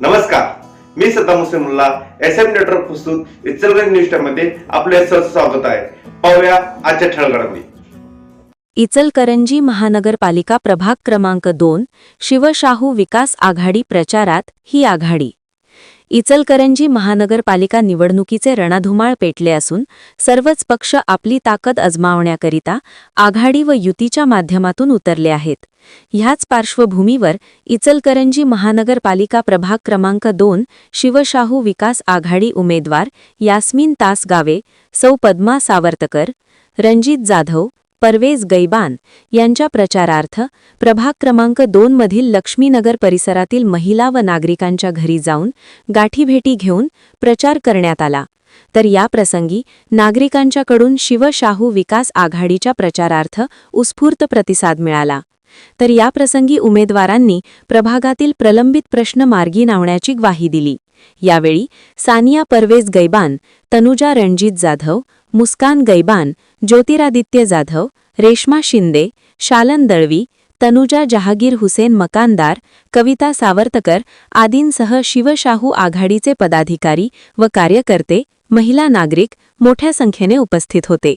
नमस्कार. मी Saddam Hussain S M network प्रस्तुत इचलगंज न्यूजमध्ये आपले सहर्ष स्वागत आहे. पाहूया आजच्या ठळगडामध्ये इचलकरंजी महानगरपालिका प्रभाग क्रमांक दोन शिवशाहू विकास आघाडी प्रचारात ही आघाडी. इचलकरंजी महानगरपालिका निवडणुकीचे रणधुमाळ पेटले असून सर्वच पक्ष आपली ताकद अजमावण्याकरिता आघाडी व युतीच्या माध्यमातून उतरले आहेत. ह्याच पार्श्वभूमीवर इचलकरंजी महानगरपालिका प्रभाग क्रमांक दोन शिवशाहू विकास आघाडी उमेदवार यास्मिन तासगावे सौ पद्मा सावरतकर रणजित जाधव परवेज गैबान यांच्या प्रचारार्थ प्रभाग क्रमांक दोन मधील लक्ष्मीनगर परिसरातील महिला व नागरिकांच्या घरी जाऊन गाठीभेटी घेऊन प्रचार करण्यात आला. तर या प्रसंगी नागरिकांच्याकडून शिवशाहू विकास आघाडीच्या प्रचारार्थ उत्स्फूर्त प्रतिसाद मिळाला. तर याप्रसंगी उमेदवारांनी प्रभागातील प्रलंबित प्रश्न मार्गी लावण्याची ग्वाही दिली. यावेळी सानिया परवेज गैबान तनुजा रणजित जाधव मुस्कान गैबान ज्योतिरादित्य जाधव रेश्मा शिंदे शालन दळवी तनुजा जहागीर हुसेन मकानदार कविता सावरतकर आदींसह शिवशाहू आघाडीचे पदाधिकारी व कार्यकर्ते महिला नागरिक मोठ्या संख्येने उपस्थित होते.